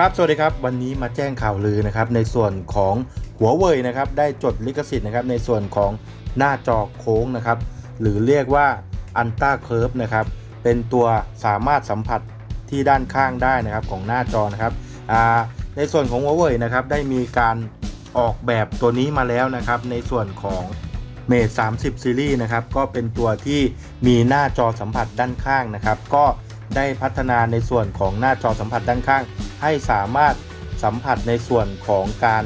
ครับ สวัสดีครับ วันนี้มาแจ้งข่าวลือนะครับ ในส่วนของหัวเว่ยนะครับ ได้จดลิขสิทธิ์นะครับ ในส่วนของหน้าจอโค้งนะครับ หรือเรียกว่าอันต้าเคิร์ฟนะครับ เป็นตัวสามารถสัมผัสที่ด้านข้างได้นะครับของหน้าจอนะครับ ในส่วนของหัวเว่ยนะครับ ได้มีการออกแบบตัวนี้มาแล้วนะครับ ในส่วนของเมท30 ซีรีส์นะครับ ก็เป็นตัวที่มีหน้าจอสัมผัสด้านข้างนะครับ ก็ได้พัฒนาในส่วนของหน้าจอสัมผัสด้านข้าง ให้สามารถสัมผัสในส่วนของการ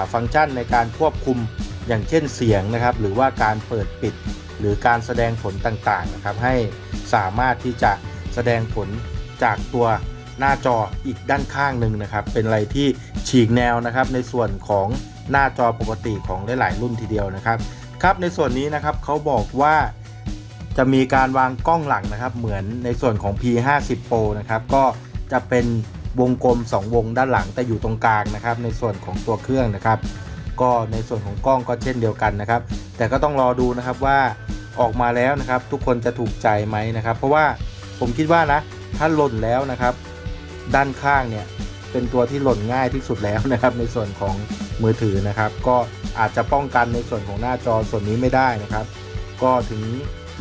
าฟังก์ชันในการควบคุมอย่างเช่นเสียงนะครับ หรือว่าการเปิดปิด หรือการแสดงผลต่างๆนะครับ ให้สามารถที่จะแสดงผลจากตัวหน้าจออีกด้านข้างหนึ่งนะครับ เป็นอะไรที่ฉีกแนวนะครับ ในส่วนของหน้าจอปกติของหลาย ๆ รุ่นทีเดียวนะครับ ครับในส่วนนี้นะครับเขาบอกว่าจะมีการวางกล้องหลังนะครับ เหมือนในส่วนของ P50 Pro นะครับก็จะเป็น วงกลม 2 วงด้านหลังแต่อยู่ตรงกลางนะครับ ในส่วนของตัวเครื่องนะครับ ก็ในส่วนของกล้องก็เช่นเดียวกันนะครับ แต่ก็ต้องรอดูนะครับว่าออกมาแล้วนะครับ ทุกคนจะถูกใจไหมนะครับ เพราะว่าผมคิดว่านะถ้าหล่นแล้วนะครับ ด้านข้างเนี่ยเป็นตัวที่หล่นง่ายที่สุดแล้วนะครับ ในส่วนของมือถือนะครับ ก็อาจจะป้องกันในส่วนของหน้าจอส่วนนี้ไม่ได้นะครับ ก็ถึง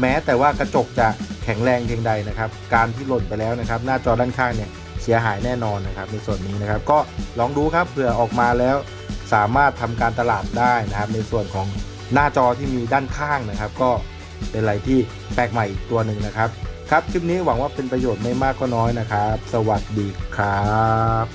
แม้แต่ว่ากระจกจะแข็งแรงเพียงใดนะครับ การที่หล่นไปแล้วนะครับ หน้าจอด้านข้างเนี่ย เสียหายแน่นอนนะครับ ในส่วนนี้นะครับ ก็ลองดูครับเผื่อออกมาแล้วสามารถทำการตลาดได้นะครับ ในส่วนของหน้าจอที่มีด้านข้างนะครับ ก็เป็นอะไรที่แปลกใหม่อีกตัวหนึ่งนะครับ ครับคลิปนี้หวังว่าเป็นประโยชน์ไม่มากก็น้อยนะครับ สวัสดีครับ